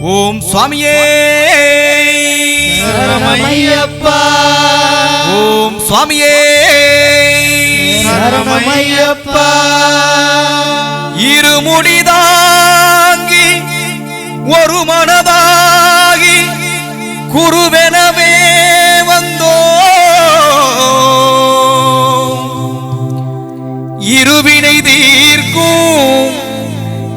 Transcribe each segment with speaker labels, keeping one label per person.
Speaker 1: ஓம் சுவாமியே.
Speaker 2: சரணமையப்பா
Speaker 1: ஓம் சுவாமியே.
Speaker 2: சரணமையப்பா
Speaker 1: இருமுடிதாங்கி ஒரு மனதாகி குருவெனவே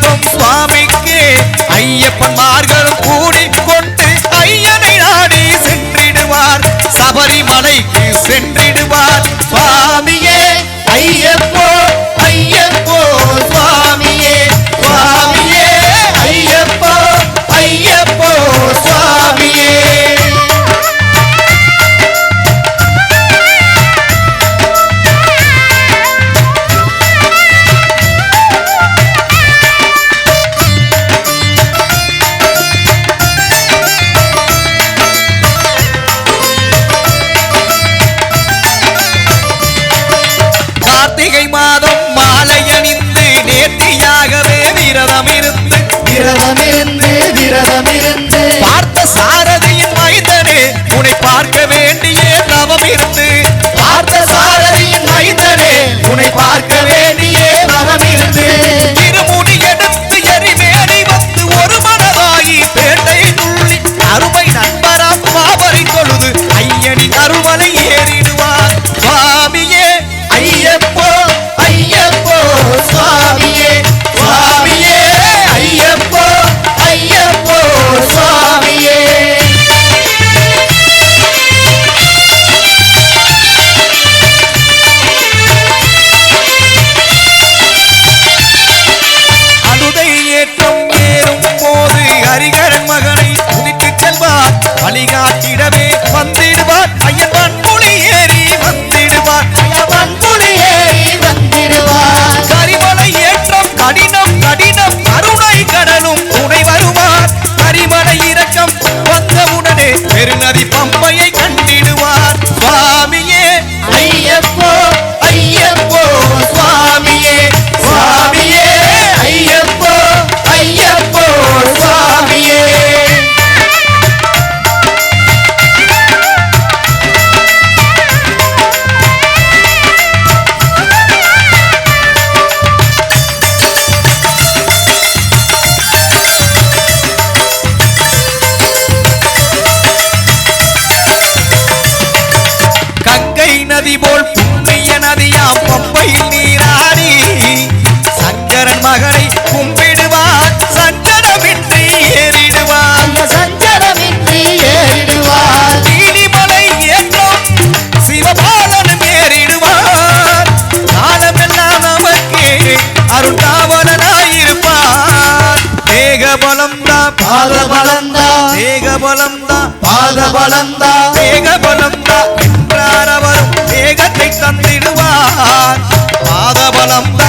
Speaker 1: தீபம் சுவாமிக்கே. ஐயப்பன்மார்களும் கூடிக்கொண்டு ஐயனை நாடி சென்றிடுவார். சபரிமலைக்கு சென்றிடுவார். சுவாமியை மாதம் மாலை அணிந்து நேர்த்தியாகவே விரதம் இருந்து
Speaker 2: விரதமிருந்து விரதமிருந்து.
Speaker 1: பார்த்த சாரதியின் மைந்தனே உன்னை பார்க்க oye பலம்தா பாத பலம்தா தேக பலம்தா
Speaker 2: பாத பலம்தா
Speaker 1: தேக பலம்தா என்றார் அவர் தேகத்தை தந்திடுவார். பாத பலம்தா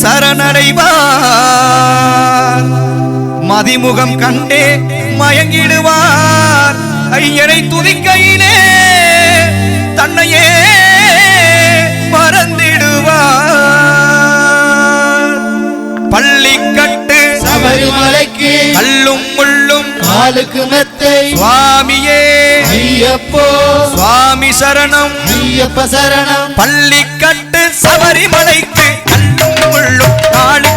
Speaker 1: சரணடைவார். மதிமுகம் கண்டே மயங்கிடுவார். ஐயனை துதிக்கையிலே தன்னையே மறந்திடுவார். பள்ளிக்கட்டு
Speaker 2: சபரிமலைக்கு
Speaker 1: கல்லும் முள்ளும்
Speaker 2: காலுக்கு மெத்தை
Speaker 1: சுவாமியே.
Speaker 2: ஐயப்போ
Speaker 1: சுவாமி சரணம்.
Speaker 2: ஐயப்ப சரணம்.
Speaker 1: பள்ளிக்கட்டு சபரிமலைக்கு கொள்ளும் நாளை